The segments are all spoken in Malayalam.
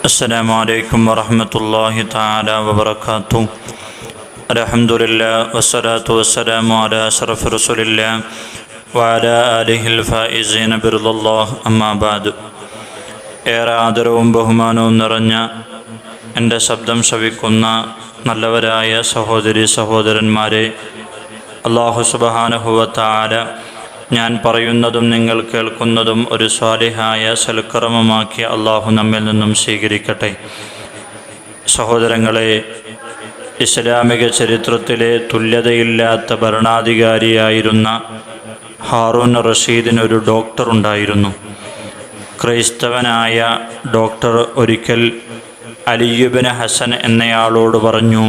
السلام عليكم ورحمة الله تعالى وبركاته الحمد لله والصلاة والسلام على أشرف رسول الله وعلى آله الفائزين برضا الله أما بعد ഏറെ ആദരവും ബഹുമാനവും നിറഞ്ഞ എൻ്റെ ശബ്ദം ശ്രവിക്കുന്ന നല്ലവരായ സഹോദരി സഹോദരന്മാരെ അള്ളാഹു സുബഹാനുഹുവത്താല ഞാൻ പറയുന്നതും നിങ്ങൾ കേൾക്കുന്നതും ഒരു സ്വാലിഹായ സൽക്കർമ്മമാക്കി അള്ളാഹു നമ്മിൽ നിന്നും സ്വീകരിക്കട്ടെ. സഹോദരങ്ങളെ ഇസ്ലാമിക ചരിത്രത്തിലെ തുല്യതയില്ലാത്ത ഭരണാധികാരിയായിരുന്ന ഹാറൂൻ റഷീദിനൊരു ഡോക്ടർ ഉണ്ടായിരുന്നു. ക്രൈസ്തവനായ ഡോക്ടർ ഒരിക്കൽ അലിയുബിൻ ഹസൻ എന്നയാളോട് പറഞ്ഞു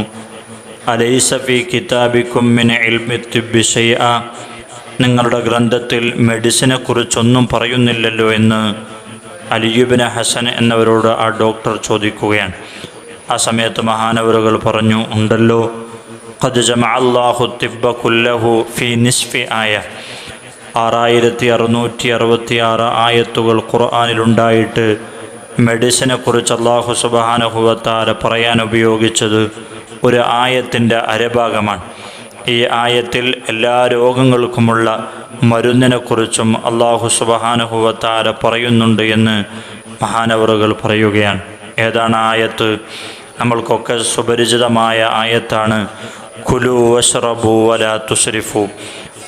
അലൈസഫി കിതാബിക്കും മിൻ ഇൽമി തിബ്ബി ഷൈഅ നിങ്ങളുടെ ഗ്രന്ഥത്തിൽ മെഡിസിനെ കുറിച്ചൊന്നും പറയുന്നില്ലല്ലോ എന്ന് അലിയുബിന് ഹസൻ എന്നവരോട് ആ ഡോക്ടർ ചോദിക്കുകയാണ്. ആ സമയത്ത് മഹാനവറുകൾ പറഞ്ഞു ഉണ്ടല്ലോ. ആയ ആറായിരത്തി അറുന്നൂറ്റി അറുപത്തി ആറ് ആയത്തുകൾ ഖുർആാനിലുണ്ടായിട്ട് മെഡിസിനെ കുറിച്ച് അള്ളാഹു സുബാനുഭവത്താല പറയാൻ ഉപയോഗിച്ചത് ഒരു ആയത്തിന്റെ അരഭാഗമാണ്. ഈ ആയത്തിൽ എല്ലാ രോഗങ്ങൾക്കുമുള്ള മരുന്നിനെക്കുറിച്ചും അള്ളാഹു സുബഹാനുഭവത്താല പറയുന്നുണ്ട് എന്ന് മഹാനവറുകൾ പറയുകയാണ്. ഏതാണ് ആയത്ത്? നമ്മൾക്കൊക്കെ സുപരിചിതമായ ആയത്താണ്. കുലു വഷ്റബു വല തുസരിഫു.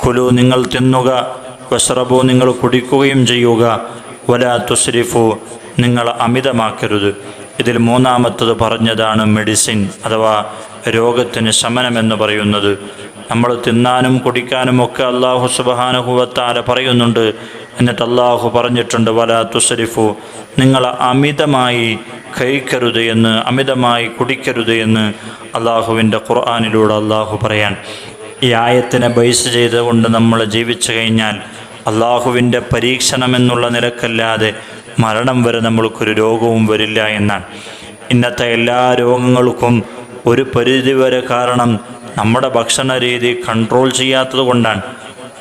കുലു നിങ്ങൾ തിന്നുക വസ്റബു നിങ്ങൾ കുടിക്കുകയും ചെയ്യുക വല തുസരിഫു. നിങ്ങൾ അമിതമാക്കരുത്. ഇതിൽ മൂന്നാമത്തത് പറഞ്ഞതാണ് മെഡിസിൻ അഥവാ രോഗത്തിന് ശമനമെന്ന് പറയുന്നത്. നമ്മൾ തിന്നാനും കുടിക്കാനും ഒക്കെ അള്ളാഹു സുബഹാനുഭവത്താല പറയുന്നുണ്ട്. എന്നിട്ട് അള്ളാഹു പറഞ്ഞിട്ടുണ്ട് വല തുസരിഫു. നിങ്ങൾ അമിതമായി കഴിക്കരുത് എന്ന് അമിതമായി കുടിക്കരുത് എന്ന് അള്ളാഹുവിന്റെ ഖുർആാനിലൂടെ അള്ളാഹു പറയാൻ. ഈ ആയത്തിനെ ബൈസ് ചെയ്തുകൊണ്ട് നമ്മൾ ജീവിച്ചു കഴിഞ്ഞാൽ അള്ളാഹുവിന്റെ പരീക്ഷണം എന്നുള്ള മരണം വരെ നമ്മൾക്കൊരു രോഗവും വരില്ല എന്നാണ്. ഇന്നത്തെ എല്ലാ രോഗങ്ങൾക്കും ഒരു പരിധിവരെ കാരണം നമ്മുടെ ഭക്ഷണ രീതി കൺട്രോൾ ചെയ്യാത്തത് കൊണ്ടാണ്.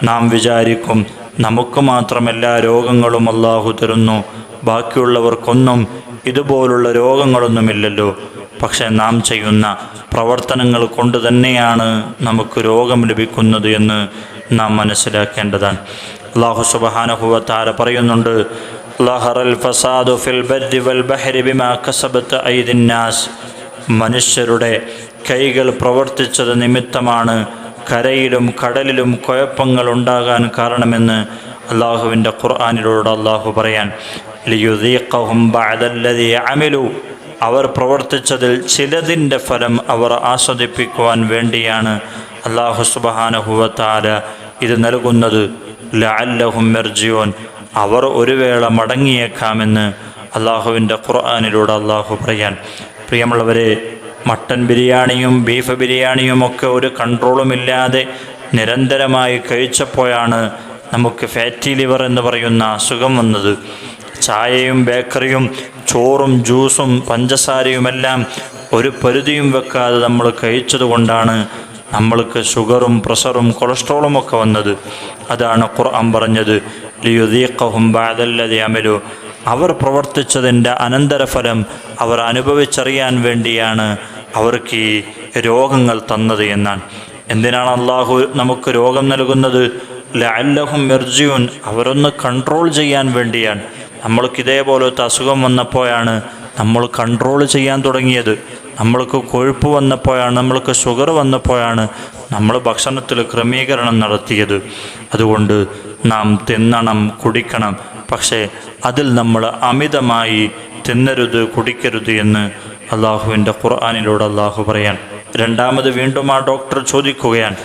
നാം വിചാരിക്കും നമുക്ക് മാത്രം എല്ലാ രോഗങ്ങളും അള്ളാഹു തരുന്നു. ബാക്കിയുള്ളവർക്കൊന്നും ഇതുപോലുള്ള രോഗങ്ങളൊന്നുമില്ലല്ലോ. പക്ഷെ നാം ചെയ്യുന്ന പ്രവർത്തനങ്ങൾ കൊണ്ട് തന്നെയാണ് നമുക്ക് രോഗം ലഭിക്കുന്നത് എന്ന് നാം മനസ്സിലാക്കേണ്ടതാണ്. അള്ളാഹു സുബഹാനഹുവത്താര പറയുന്നുണ്ട് ലഹറൽ ഫസാദു ഫിൽ ബഹരി ബിമാ കസബത്ത് ഐദിന്നാസ് മനുഷ്യരുടെ കൈകൾ പ്രവർത്തിച്ചത് നിമിത്തമാണ് കരയിലും കടലിലും കുഴപ്പങ്ങൾ ഉണ്ടാകാൻ കാരണമെന്ന് അള്ളാഹുവിന്റെ ഖുർആാനിലൂടെ അള്ളാഹു പറയാൻ അമിലു. അവർ പ്രവർത്തിച്ചതിൽ ചിലതിന്റെ ഫലം അവർ ആസ്വദിപ്പിക്കുവാൻ വേണ്ടിയാണ്. അള്ളാഹു സുബഹാനഹുവത്താല ഇത് നൽകുന്നത് ലഅല്ലഹും മെർജിയോൻ അവർ ഒരു വേള മടങ്ങിയേക്കാമെന്ന് അള്ളാഹുവിന്റെ ഖുർആാനിലൂടെ അള്ളാഹു പറയാൻ പ്രിയമുള്ളവരെ മട്ടൻ ബിരിയാണിയും ബീഫ് ബിരിയാണിയും ഒക്കെ ഒരു കൺട്രോളുമില്ലാതെ നിരന്തരമായി കഴിച്ചപ്പോഴാണ് നമുക്ക് ഫാറ്റി ലിവർ എന്ന് പറയുന്ന അസുഖം വന്നത്. ചായയും ബേക്കറിയും ചോറും ജ്യൂസും പഞ്ചസാരയുമെല്ലാം ഒരു പരിധിയും വെക്കാതെ നമ്മൾ കഴിച്ചതുകൊണ്ടാണ് നമ്മൾക്ക് ഷുഗറും പ്രഷറും കൊളസ്ട്രോളും ഒക്കെ വന്നത്. അതാണ് ഖുർആൻ പറഞ്ഞത് ലിയുദീഖഹും ബാദല്ലതി അമലു. അവർ പ്രവർത്തിച്ചതിന്റെ അനന്തരഫലം അവർ അനുഭവിച്ചറിയാൻ വേണ്ടിയാണ് അവർക്ക് ഈ രോഗങ്ങൾ തന്നത് എന്നാണ്. എന്തിനാണ് അള്ളാഹു നമുക്ക് രോഗം നൽകുന്നത്? ലഅല്ലഹും മെർജിയുൻ അവരൊന്ന് കൺട്രോൾ ചെയ്യാൻ വേണ്ടിയാണ്. നമ്മൾക്ക് ഇതേപോലത്തെ അസുഖം വന്നപ്പോഴാണ് നമ്മൾ കൺട്രോൾ ചെയ്യാൻ തുടങ്ങിയത്. നമ്മൾക്ക് കൊഴുപ്പ് വന്നപ്പോഴാണ് നമ്മൾക്ക് ഷുഗർ വന്നപ്പോഴാണ് നമ്മൾ ഭക്ഷണത്തിൽ ക്രമീകരണം നടത്തിയത്. അതുകൊണ്ട് നാം തിന്നണം കുടിക്കണം പക്ഷേ അതിൽ നമ്മൾ അമിതമായി തിന്നരുത് കുടിക്കരുത് എന്ന് അള്ളാഹുവിന്റെ ഖുർആാനിലൂടെ അള്ളാഹു പറയാൻ രണ്ടാമത് വീണ്ടും ആ ഡോക്ടർ ചോദിക്കുകയാണ്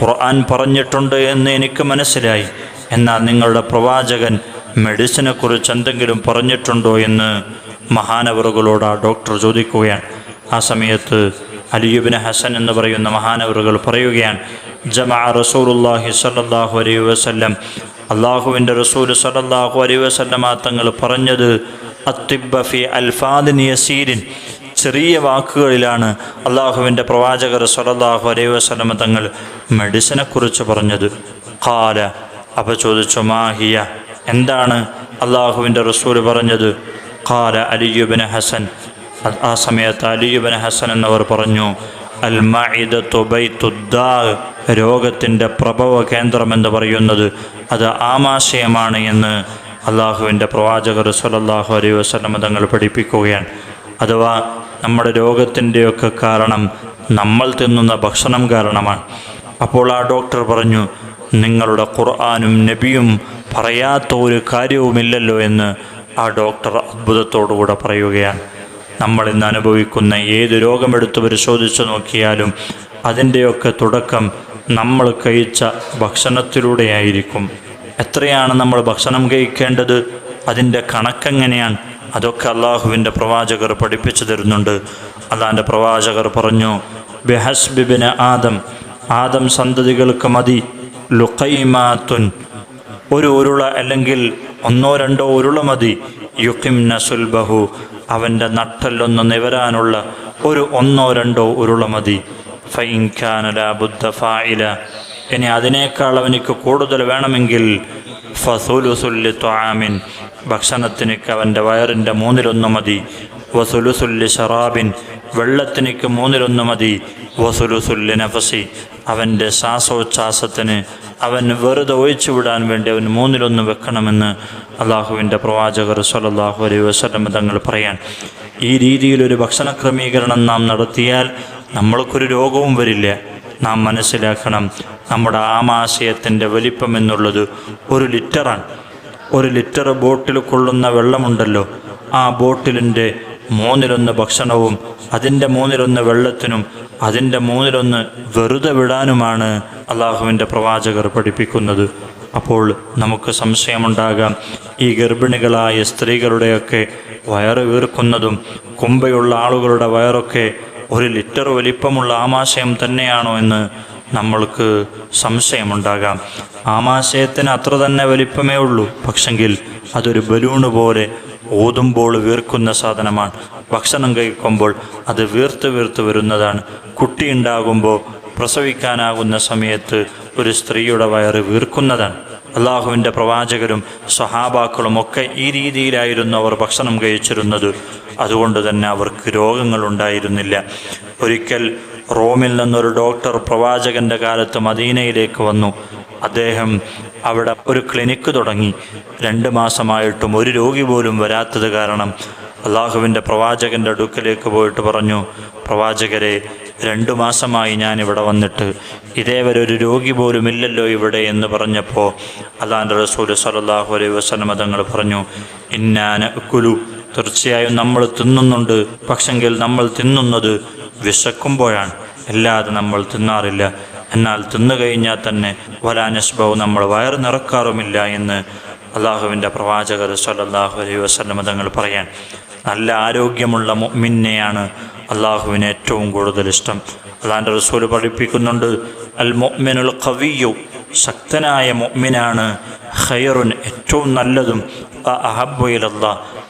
ഖുർആൻ പറഞ്ഞിട്ടുണ്ട് എന്ന് എനിക്ക് മനസ്സിലായി. എന്നാൽ നിങ്ങളുടെ പ്രവാചകൻ മെഡിസിനെ കുറിച്ച് എന്തെങ്കിലും പറഞ്ഞിട്ടുണ്ടോ എന്ന് മഹാനവറുകളോട് ആ ഡോക്ടർ ചോദിക്കുകയാണ്. ആ സമയത്ത് അലിയുബിന് ഹസൻ എന്ന് പറയുന്ന മഹാനവറുകൾ പറയുകയാണ് ജമാ റസൂലുല്ലാഹി സല്ലാഹു അലൈഹി വസല്ലം. അള്ളാഹുവിന്റെ റസൂൽ സല്ലാഹു അലൈഹി വസല്ലമ തങ്ങൾ പറഞ്ഞത് അത്തിബഫി അൽഫാദിൻ യസീരിൻ. ചെറിയ വാക്കുകളിലാണ് അള്ളാഹുവിന്റെ പ്രവാചകർ സലല്ലാഹു അലൈഹി വസല്ലമ തങ്ങൾ മെഡിസിനെക്കുറിച്ച് പറഞ്ഞത്. കാല അപ്പോൾ ചോദിച്ചു മാഹിയ എന്താണ് അള്ളാഹുവിന്റെ റസൂൽ പറഞ്ഞത്? കാല അലിയുബിൻ ഹസൻ. ആ സമയത്ത് അലിയുബിൻ ഹസൻ എന്നവർ പറഞ്ഞു അൽ മഇദത്തു ബൈത്തുദ്ദാ രോഗത്തിന്റെ പ്രഭവ കേന്ദ്രമെന്ന് പറയുന്നത് അത് ആമാശയമാണ് എന്ന് അള്ളാഹുവിന്റെ പ്രവാചകർ സലല്ലാഹു അലൈ വസല്ലം തങ്ങൾ പഠിപ്പിക്കുകയാണ്. അഥവാ നമ്മുടെ രോഗത്തിന്റെയൊക്കെ കാരണം നമ്മൾ തിന്നുന്ന ഭക്ഷണം കാരണമാണ്. അപ്പോൾ ആ ഡോക്ടർ പറഞ്ഞു നിങ്ങളുടെ ഖുർആാനും നബിയും പറയാത്ത ഒരു കാര്യവുമില്ലല്ലോ എന്ന് ആ ഡോക്ടർ അത്ഭുതത്തോടുകൂടെ പറയുകയാണ്. നമ്മൾ ഇന്ന് അനുഭവിക്കുന്ന ഏത് രോഗമെടുത്ത് പരിശോധിച്ചു നോക്കിയാലും അതിന്റെയൊക്കെ തുടക്കം നമ്മൾ കഴിച്ച ഭക്ഷണത്തിലൂടെയായിരിക്കും. എത്രയാണ് നമ്മൾ ഭക്ഷണം കഴിക്കേണ്ടത്? അതിന്റെ കണക്കെങ്ങനെയാണ് അതൊക്കെ അള്ളാഹുവിന്റെ പ്രവാചകർ പഠിപ്പിച്ചു തരുന്നുണ്ട്. അതാന്റെ പ്രവാചകർ പറഞ്ഞു ബെഹസ്ബിബിന് ആദം ആദം സന്തതികൾക്ക് മതി. ലുക്കൈമാത്തുൻ ഒരു ഉരുള അല്ലെങ്കിൽ ഒന്നോ രണ്ടോ ഉരുള മതി. യുക്കിം നസുൽബഹു അവന്റെ നട്ടല്ലൊന്ന് നിവരാനുള്ള ഒരു ഒന്നോ രണ്ടോ ഉരുള മതി. ബുദ്ധ ഫായില ഇനി അതിനേക്കാൾ അവനിക്ക് കൂടുതൽ വേണമെങ്കിൽ ഫസുലുസുല്ലി ത്വാമിൻ. ഭക്ഷണത്തിനൊക്കെ അവന്റെ വയറിന്റെ മൂന്നിലൊന്ന് മതി. വസുലുസുല്ലി ഷറാബിൻ. വെള്ളത്തിനൊക്കെ മൂന്നിലൊന്ന് മതി. വസുലുസുല്ലി നഫസി. അവന്റെ ശ്വാസോച്ഛ്വാസത്തിന് അവൻ വെറുതെ ഒഴിച്ചു വിടാൻ വേണ്ടി അവൻ മൂന്നിലൊന്ന് വെക്കണമെന്ന് അള്ളാഹുവിന്റെ പ്രവാചകർ സല്ലല്ലാഹു അലൈ വസ്ലം തങ്ങൾ പറയാൻ. ഈ രീതിയിലൊരു ഭക്ഷണ ക്രമീകരണം നാം നടത്തിയാൽ നമ്മൾക്കൊരു രോഗവും വരില്ല. നാം മനസ്സിലാക്കണം നമ്മുടെ ആമാശയത്തിന്റെ വലിപ്പം എന്നുള്ളത് ഒരു ലിറ്ററാണ്. ഒരു ലിറ്റർ ബോട്ടിൽ കൊള്ളുന്ന വെള്ളമുണ്ടല്ലോ. ആ ബോട്ടിലിന്റെ മൂന്നിലൊന്ന് ഭക്ഷണവും അതിന്റെ മൂന്നിലൊന്ന് വെള്ളത്തിനും അതിന്റെ മൂന്നിലൊന്ന് വെറുതെ വിടാനുമാണ് അള്ളാഹുവിന്റെ പ്രവാചകർ പഠിപ്പിക്കുന്നത്. അപ്പോൾ നമുക്ക് സംശയമുണ്ടാകാം ഈ ഗർഭിണികളായ സ്ത്രീകളുടെയൊക്കെ വയറ് വീർക്കുന്നതും കുമ്പയുള്ള ആളുകളുടെ വയറൊക്കെ ഒരു ലിറ്റർ വലിപ്പമുള്ള ആമാശയം തന്നെയാണോ എന്ന് നമ്മൾക്ക് സംശയമുണ്ടാകാം. ആമാശയത്തിന് അത്ര തന്നെ വലിപ്പമേ ഉള്ളൂ പക്ഷെങ്കിൽ അതൊരു ബലൂണ് പോലെ ഊതുമ്പോൾ വീർക്കുന്ന സാധനമാണ്. ഭക്ഷണം കഴിക്കുമ്പോൾ അത് വീർത്ത് വീർത്ത് വരുന്നതാണ്. കുട്ടി ഉണ്ടാകുമ്പോൾ പ്രസവിക്കാനാകുന്ന സമയത്ത് ഒരു സ്ത്രീയുടെ വയറ് വീർക്കുന്നതാണ്. അള്ളാഹുവിന്റെ പ്രവാചകരും സ്വഹാബാക്കളും ഒക്കെ ഈ രീതിയിലായിരുന്നു അവർ ഭക്ഷണം കഴിച്ചിരുന്നത്. അതുകൊണ്ട് തന്നെ അവർക്ക് രോഗങ്ങളുണ്ടായിരുന്നില്ല ഒരിക്കൽ റോമിൽ നിന്നൊരു ഡോക്ടർ പ്രവാചകന്റെ കാലത്ത് മദീനയിലേക്ക് വന്നു. അദ്ദേഹം അവിടെ ഒരു ക്ലിനിക്ക് തുടങ്ങി. രണ്ട് മാസമായിട്ടും ഒരു രോഗി പോലും വരാത്തത് കാരണം അള്ളാഹുവിന്റെ പ്രവാചകന്റെ അടുക്കലേക്ക് പോയിട്ട് പറഞ്ഞു പ്രവാചകരെ രണ്ടു മാസമായി ഞാൻ ഇവിടെ വന്നിട്ട്. ഇതേവരെ ഒരു രോഗി പോലും ഇല്ലല്ലോ ഇവിടെ എന്ന് പറഞ്ഞപ്പോൾ അള്ളാന്റെ റസൂൽ സലാഹു അലൈ വസ്ലം തങ്ങൾ പറഞ്ഞു ഇന്നാന കുലു തീർച്ചയായും നമ്മൾ തിന്നുന്നുണ്ട്. പക്ഷെങ്കിൽ നമ്മൾ തിന്നുന്നത് വിശക്കുമ്പോഴാണ്. അല്ലാതെ നമ്മൾ തിന്നാറില്ല. എന്നാൽ തിന്നു കഴിഞ്ഞാൽ തന്നെ വലാനസ്ബവ് നമ്മൾ വയറ് നിറക്കാറുമില്ല എന്ന് അള്ളാഹുവിന്റെ പ്രവാചകർ സല്ലല്ലാഹു അലൈഹി വസ്ലം തങ്ങൾ പറയാൻ. നല്ല ആരോഗ്യമുള്ള മിന്നെയാണ് അള്ളാഹുവിന് ഏറ്റവും കൂടുതൽ ഇഷ്ടം. അള്ളാഹിന്റെ റസൂൽ പഠിപ്പിക്കുന്നുണ്ട് അൽ മുഅ്മിനുൽ കവിയു ശക്തനായ മുഅ്മിനാണ് ഖൈറുൻ ഏറ്റവും നല്ലതും അഹബുയിലല്ല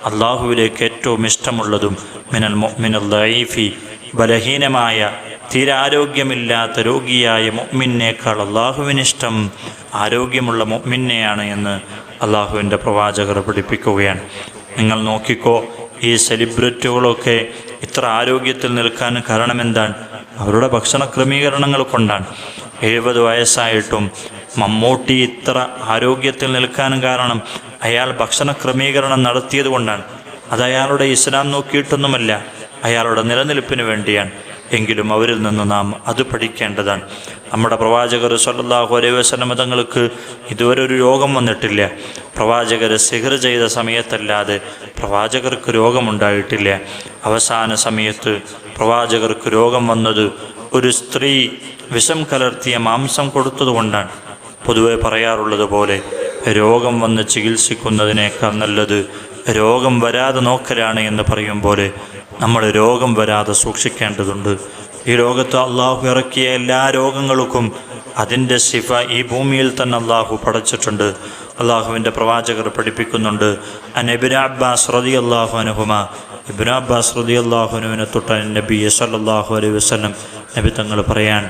അള്ളാഹുവിലേക്ക് ഏറ്റവും ഇഷ്ടമുള്ളതും മിനൽ മുഅ്മിനുൽ ദഈഫി ബലഹീനമായ തീരാരോഗ്യമില്ലാത്ത രോഗിയായ മൊമ്മിനേക്കാൾ അള്ളാഹുവിനിഷ്ടം ആരോഗ്യമുള്ള മൊമ്മിനെയാണ് എന്ന് അള്ളാഹുവിന്റെ പ്രവാചകർ പഠിപ്പിക്കുകയാണ്. നിങ്ങൾ നോക്കിക്കോ ഈ സെലിബ്രിറ്റികളൊക്കെ ഇത്ര ആരോഗ്യത്തിൽ നിൽക്കാൻ കാരണമെന്താണ്? അവരുടെ ഭക്ഷണ ക്രമീകരണങ്ങൾ കൊണ്ടാണ്. എഴുപത് വയസ്സായിട്ടും മമ്മൂട്ടി ഇത്ര ആരോഗ്യത്തിൽ നിൽക്കാൻ കാരണം അയാൾ ഭക്ഷണ ക്രമീകരണം നടത്തിയത് കൊണ്ടാണ്. അത് അയാളുടെ ഇസ്ലാം നോക്കിയിട്ടൊന്നുമല്ല. അയാളുടെ നിലനിൽപ്പിന് വേണ്ടിയാണ്. എങ്കിലും അവരിൽ നിന്ന് നാം അത് പഠിക്കേണ്ടതാണ്. നമ്മുടെ പ്രവാചകർ സല്ലല്ലാഹു അലൈഹി വസല്ലം തങ്ങൾക്ക് ഇതുവരെ ഒരു രോഗം വന്നിട്ടില്ല. പ്രവാചകർ സിഹർ ചെയ്ത സമയത്തല്ലാതെ പ്രവാചകർക്ക് രോഗമുണ്ടായിട്ടില്ല. അവസാന സമയത്ത് പ്രവാചകർക്ക് രോഗം വന്നത് ഒരു സ്ത്രീ വിഷം കലർത്തിയ മാംസം കൊടുത്തതുകൊണ്ടാണ് പൊതുവെ പറയാറുള്ളത് പോലെ രോഗം വന്ന് ചികിത്സിക്കുന്നതിനേക്കാൾ നല്ലത് രോഗം വരാതെ നോക്കലാണ് എന്ന് പറയും പോലെ നമ്മൾ രോഗം വരാതെ സൂക്ഷിക്കേണ്ടതുണ്ട്. ഈ ലോകത്ത് അള്ളാഹു ഇറക്കിയ എല്ലാ രോഗങ്ങൾക്കും അതിന്റെ ശിഫ ഈ ഭൂമിയിൽ തന്നെ അള്ളാഹു പടച്ചിട്ടുണ്ട്. അള്ളാഹുവിന്റെ പ്രവാചകർ പഠിപ്പിക്കുന്നുണ്ട്. അനബിൻ അബ്ബാസ് റതി അള്ളാഹു അനുഹുമ ഇബിൻ അബ്ബാസ് റതി അള്ളാഹുനുവിനെ തൊട്ട നബി സല്ലല്ലാഹു അലൈഹി വസ്ലം നബി തങ്ങൾ പറയാൻ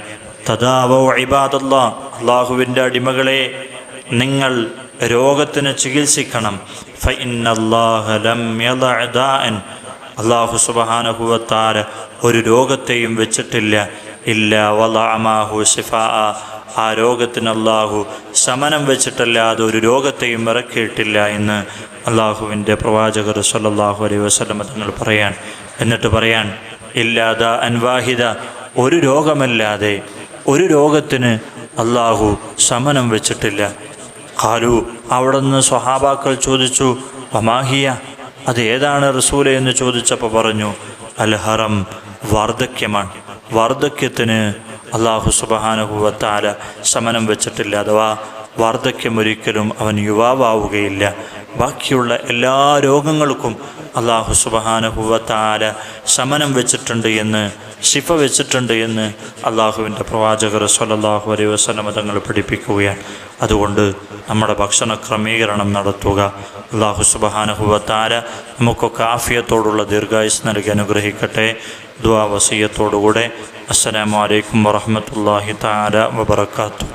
തദാവോ ഇബാദല്ലാ അള്ളാഹുവിന്റെ അടിമകളെ നിങ്ങൾ രോഗത്തിന് ചികിത്സിക്കണം. യദഅ ദാഅൻ. അള്ളാഹു സുബഹാനഹുവത്താര ഒരു രോഗത്തെയും വെച്ചിട്ടില്ല. ഇല്ല വലാമാഹു ഷിഫാ ആ രോഗത്തിന് അള്ളാഹു ശമനം വെച്ചിട്ടല്ലാതെ ഒരു രോഗത്തെയും ഇറക്കിയിട്ടില്ല എന്ന് അള്ളാഹുവിന്റെ പ്രവാചകർ സല്ലാഹു അലൈഹി വസല്ലം തങ്ങൾ പറയാൻ എന്നിട്ട് പറയാൻ ഇല്ലാത അൻവാഹിത ഒരു രോഗമല്ലാതെ ഒരു രോഗത്തിന് അള്ളാഹു ശമനം വെച്ചിട്ടില്ല. ഖാലു അവിടുന്ന് സ്വഹാബാക്കൾ ചോദിച്ചു വമാഹിയ അത് ഏതാണ് റസൂലെ എന്ന് ചോദിച്ചപ്പോൾ പറഞ്ഞു അൽഹറം വാർദ്ധക്യമാണ്. വാർദ്ധക്യത്തിന് അള്ളാഹു സുബഹാനുഭവത്താല ശമനം വെച്ചിട്ടില്ല അഥവാ വാർദ്ധക്യം ഒരിക്കലും അവൻ യുവാവാവുകയില്ല. ബാക്കിയുള്ള എല്ലാ രോഗങ്ങൾക്കും അള്ളാഹു സുബഹാനുഭവത്താല ശമനം വെച്ചിട്ടുണ്ട് എന്ന് ശിഫ വെച്ചിട്ടുണ്ട് എന്ന് അള്ളാഹുവിന്റെ പ്രവാചകർ സ്വല്ലല്ലാഹു അലൈഹി വസ്ലം തങ്ങൾ പഠിപ്പിക്കുകയാണ്. അതുകൊണ്ട് നമ്മുടെ ഭക്ഷണ ക്രമീകരണം നടത്തുക. അള്ളാഹു സുബഹാനുഭവത്താര നമുക്കൊക്കെ ആഫിയത്തോടുള്ള ദീർഘായുസ് നൽകി അനുഗ്രഹിക്കട്ടെ. ദ്വാവസീയത്തോടുകൂടെ വസീയത്തോടുകൂടെ. അസ്സലാമു അലൈക്കും വറഹ്മത്തുള്ളാഹി തആല വബറകാതുഹു.